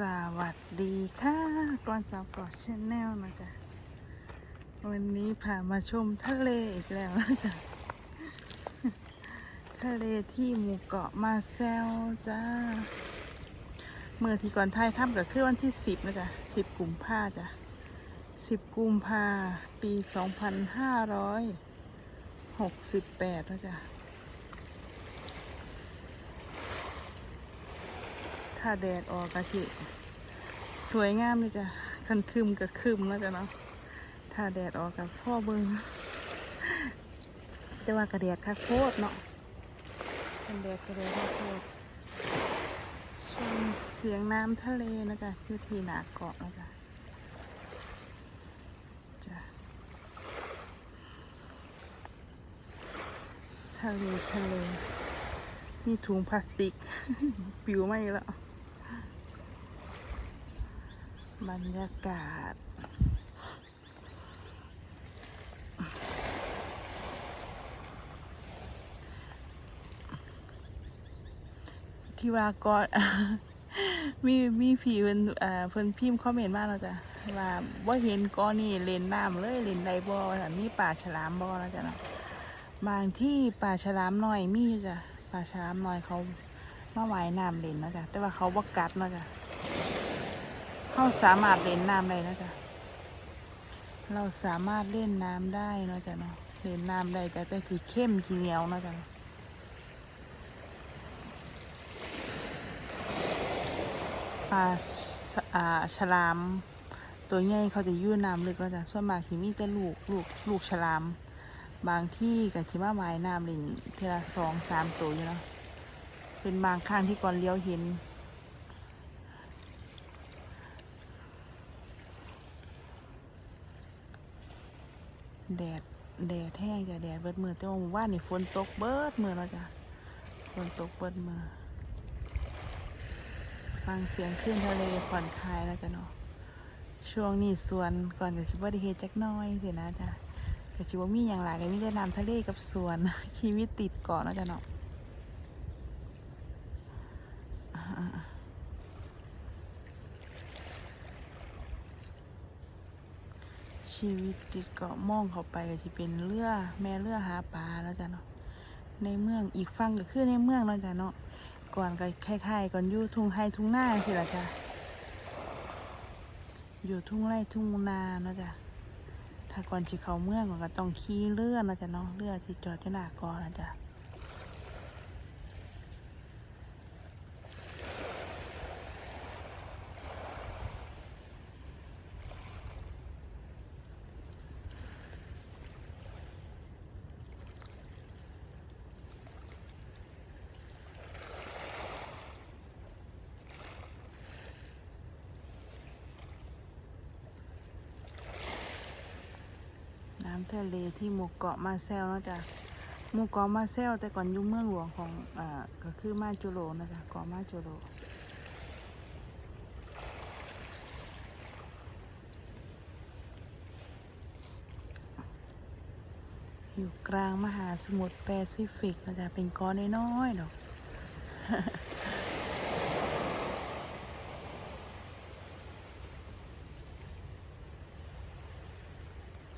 สวัสดีค่ะก่อนสาวกอดชแนลนะจ๊ะ วันนี้พามาชมทะเลอีกแล้วนะจ๊ะ ทะเลที่หมู่เกาะมาแซวจ้า เมื่อที่ก่อนท้ายถ้ำก็คือวันที่สิบนะจ๊ะสิบกุมภาจ้ะสิบกุมภาปีสองพันห้าร้อยหกสิบแปดนะจ๊ะ ถ้าแดดออกก็สิสวยงามเลยจ้ะคันคืมกับคืมแล้วจ้ะเนาะถ้าแดดออกกับพ่อเบิงจะว่ากระแดดคักโคตรเนาะคันแดดกระแดดคักโคตรชมเสียงน้ำทะเลนะจ๊ะอยู่ที่หนาเกาะนะจ๊ะจ้ะทะเลทะเลนี่ถุงพลาสติก ปิวไหมแล้ว บรรยากาศ ที่ว่าก็มีมีผีเพิ่นอ่าเพิ่นพิมพ์คอมเมนต์มาแล้วจ้ะว่าบ่เห็นก้อนนี่เล่นน้ำเลยเล่นไดบ่จ้ะมีป่าฉลามบ่แล้วจ้ะเนาะบางที่ป่าฉลามน้อยมีอยู่จ้ะป่าฉลามน้อยเขามาว่ายน้ำเล่นนะจ้ะแต่ว่าเขาบ่กัดนะจ้ะ เขาสามารถเล่นน้ำได้นะจ้ะเราสามารถเล่นน้ำได้เนาะจ้ะเนาะเล่นน้ำได้จ้ะแต่ขี้เข้มขีเหนียวเนาะจ้ะปลาอ่าฉลาม ตัวใหญ่เขาจะยื่น้ำลึกแล้วจ้ะส่วนมากที่มีแต่ลูกลูกลูกฉลาม บางที่กับที่มาว่ายน้ำเล่นเทอละสองสามตัวอยู่เนาะเป็นบางครั้งที่ก่อนเลี้ยวเห็น แดดแดดแห้งจ้ะแดดเบิดมือแต่ว่าหมู่บ้านนี่ฝนตกเบิดมือแล้วจ้ะฝนตกเบิดมือฟังเสียงคลื่นทะเลผ่อนคลายแล้วจ้ะเนาะช่วงนี้สวนก่อนกับชิบว่าดีเฮจักน้อยสินะจ้ะแต่ชิบว่ามีอย่างหลายก็มีแต่น้ำทะเลกับสวนชีวิตติดเกาะแล้วจ้ะเนาะ ชีวิตติดเกาะมองเข้าไปก็จะเป็นเรือแม่เรือหาปลาแล้วจ้ะเนาะในเมืองอีกฝั่งก็คือในเมืองแล้วจ้ะเนาะก่อนก็คล้ายๆก่อนอยู่ทุ่งไร่ทุ่งนาสิล่ะจ้ะอยู่ทุ่งไร่ทุ่งนาเนาะจ้ะถ้าก่อนที่เขาเมืองก็ต้องขี่เรือเนาะจ้ะเนาะเรือที่จอดอยู่หน้ากอนะจ้ะ ทะเลที่หมู่เกาะมาแซวเนะจ้ะหมู่เกาะมาแซวแต่ก่อนอยู่เมืองหลวงของอ่าก็คือมาจูโรนะจ๊ะเกาะมาจูโรอยู่กลางมหาสมุทรแปซิฟิกนะจ๊ะเป็นเกาะน้อยๆดอก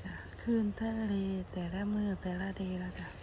จ้ะ คลื่นทะเลแต่ละมือแต่ละเดย์ละจ้ะ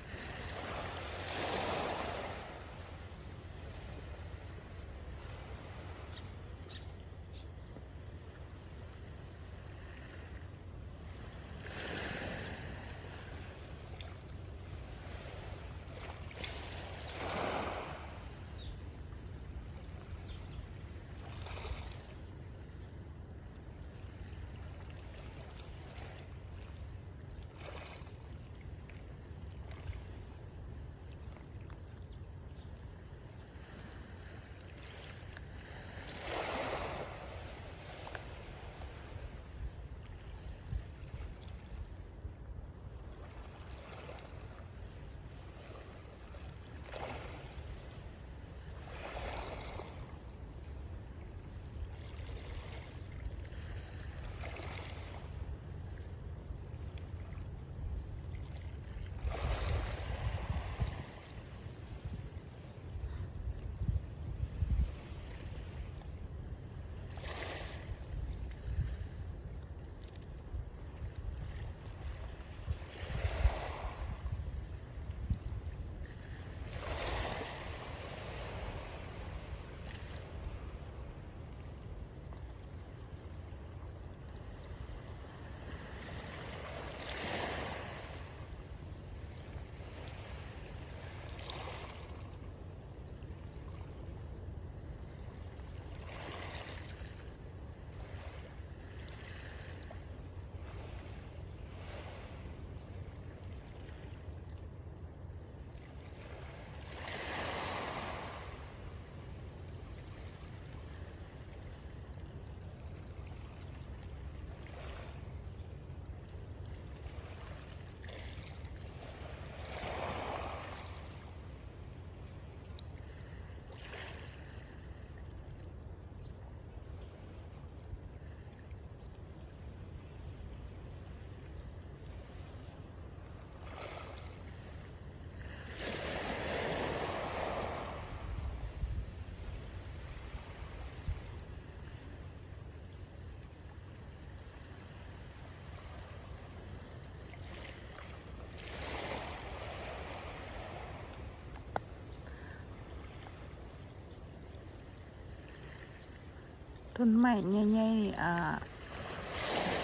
ต้นไม้ใหญ่ๆนี่อ่า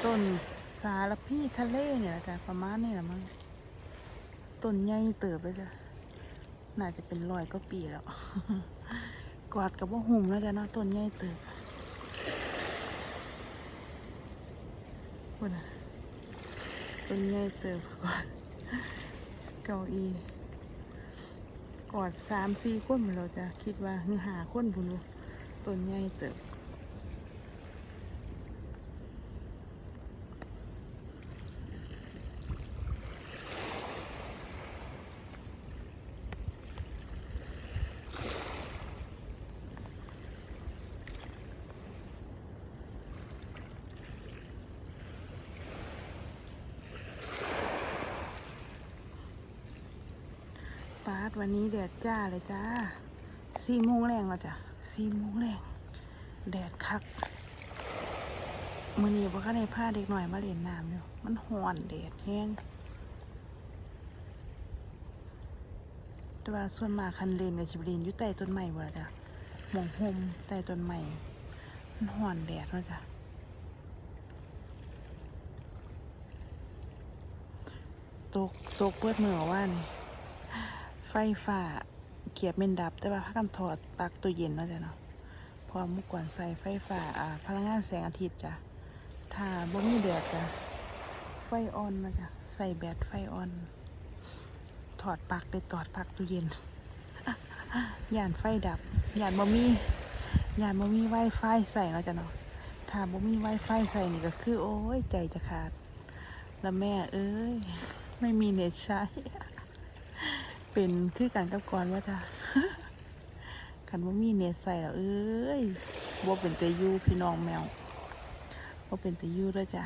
ต้นสารพีทะเลเนี่ยแหละจ้ะประมาณนี้แหละมั้งต้นใหญ่เติบเลยจ้ะน่าจะเป็นร้อยก็ปีแล้วกอดกับว่าหุ่มแล้วจ้ะเนาะต้นใหญ่เติบพุ่นต้นใหญ่เติบกอดเก้าอีกอดสามสี่คนเราจะคิดว่าหงหาคนพุ่นดูต้นใหญ่เติบ วันนี้แดดจ้าเลยจ้าสี่โมงแรงแล้วจ้ะสี่โมงแรงแดดคักมือนี้บ่คันได้าเด็กหน่อยมาเล่นน้ำอยู่มันห้อนแดดแห้งแต่ว่าส่วนมากคันเลนกับจิบเล่นอยู่ใต้ต้นไม้บ่ละจ้ะหมองห่มใต้ต้นไม้มันห้อนแดดเนาะจ้ะตกตกเปิดมือว่าน ไฟฟ้าเกียบเมนดับ แต่ว่าพักกันถอดปลั๊กตัวเย็นเนาะจ้ะเนาะพอเมื่อก่อนใส่ไฟฟ้าอ่าพลังงานแสงอาทิตย์จ้ะถ้าบ่มีแดดจ้ะไฟออนนะจ้ะใส่แบตไฟออนถอดปลั๊กได้ถอดปลั๊กตัวเย็นย่านไฟดับย่านบ่มีย่านบ่มีไวไฟใส่เนาะจ้ะเนาะถ้าบ่มีไวไฟใส่นี่ก็คือ โอ้ยใจจะขาด แล้วแม่เอ้ย ไม่มีเน็ตใช้ เป็นคือการกับกรว่าจ้ะขันว่ามีเน็ตใส่แล้วเอ้ยบ่เป็นตะยูพี่น้องแมวบ่เป็นตะยูแล้วจ้ะ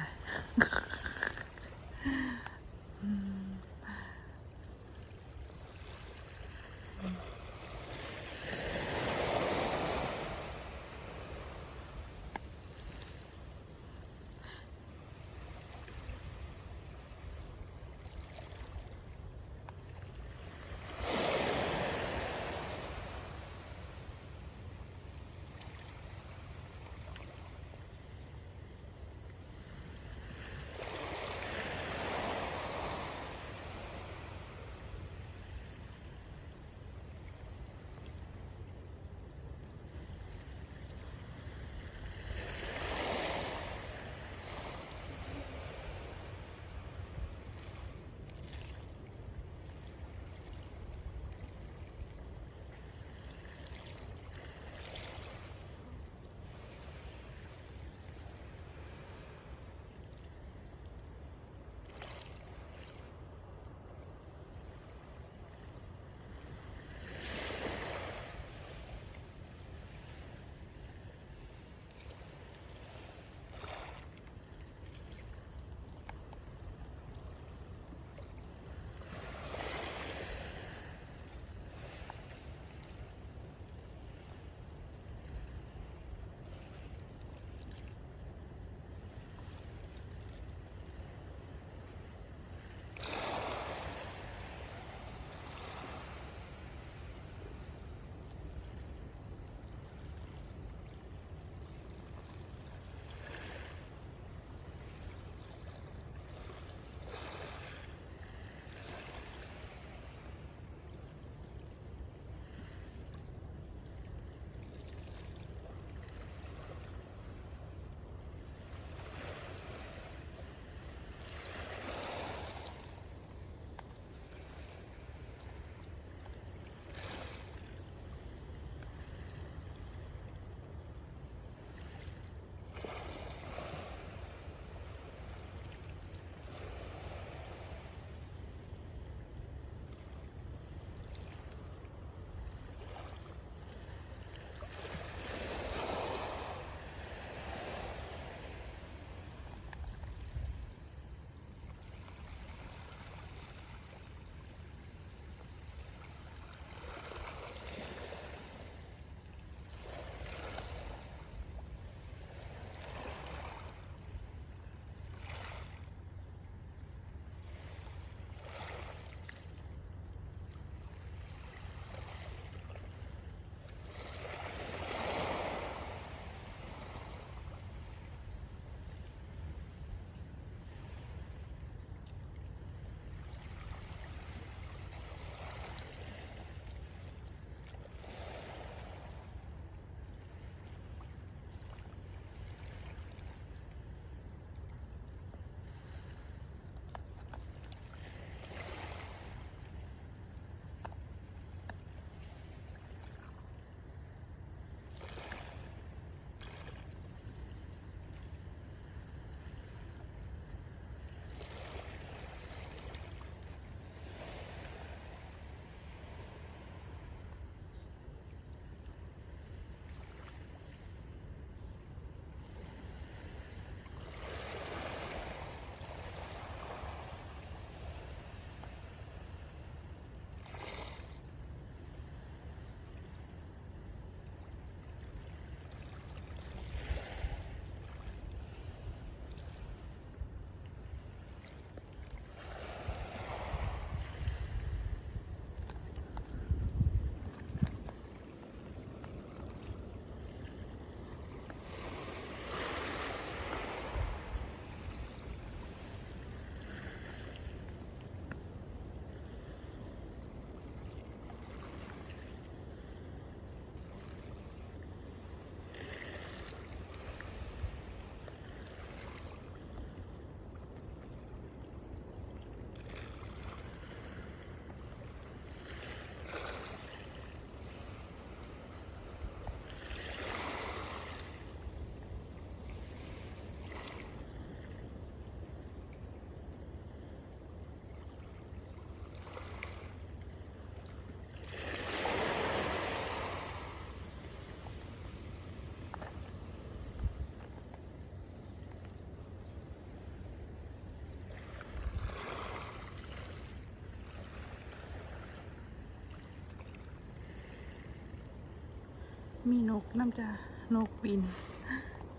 มีนกน้ำจะนกบิน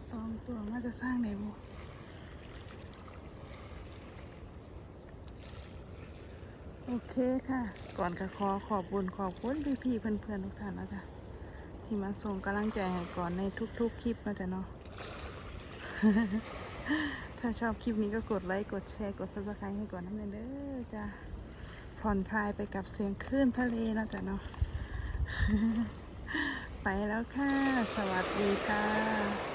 สองตัวมาจะสร้างไหนบุโอเคค่ะ ก่อนก็ขอขอบคุญขอบคุณพี่พี่ๆเพื่อนเพื่อนทุกท่านนะจ๊ะที่มาส่งกำลังใจให้ก่อนในทุกๆคลิปนะจ๊ะเนาะถ้าชอบคลิปนี้ก็กดไลค์กดแชร์กด subscribe ให้ก่อนน้ำเนยเด้อจ้ะผ่อนคลายไปกับเสียงคลื่นทะเลนะจ๊ะเนาะ ไปแล้วค่ะ สวัสดีค่ะ